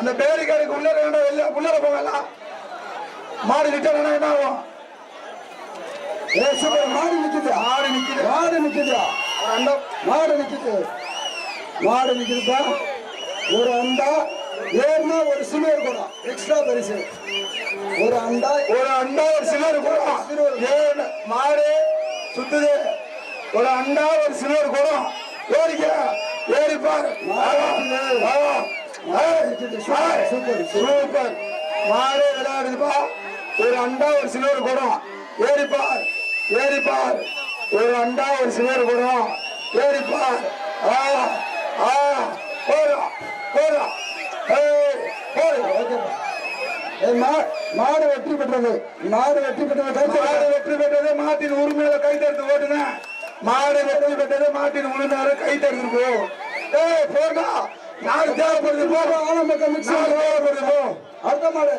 அந்த பேரிகாருக்கு உள்ளே போகலாம். மாடு நிட்டா என்ன ஆகும்? மாடு நிக்குது. மாடு நிக்குது. மாடு நிக்குது. மாடு நிக்குது. மாடு நிக்குதுப்பா. ஒரு அண்டா ஏன்னா ஒரு சில்வர் குடம் எக்ஸ்ட்ரா பரிசு. ஒரு அண்டா ஒரு அண்டா ஒரு சிலர் குடம் ஏழு மாடு சுத்துது. ஒரு அண்டா ஒரு சிலர் குடம் ஏறிக்க ஏறி பாரு சூப்பர் சூப்பர் மாடு விளையாடுதுப்பா ஒரு அண்டா ஒரு சிலர் குடம். ஏறிப்பார் ஏறிப்பார் ஒரு அண்டா ஒரு சிலர் குடம். ஏறிப்பார் ஆ ஆ போறா போறா மா- மாடு வெற்றி பெற்றது. மாடு வெற்றி பெற்றது மாடு வெற்றி பெற்றது மாட்டின் உரிமையில கை தடுத்து ஓட்டுன மாடு வெற்றி பெற்றது மாட்டின் உரிமையால கை தடுத்துருக்கோம் ஏய் போடா. நாடு தேவைப்படுது போ ஆனந்த மிக்ஸ் தேவைப்படுது போ. அடுத்த மாடு.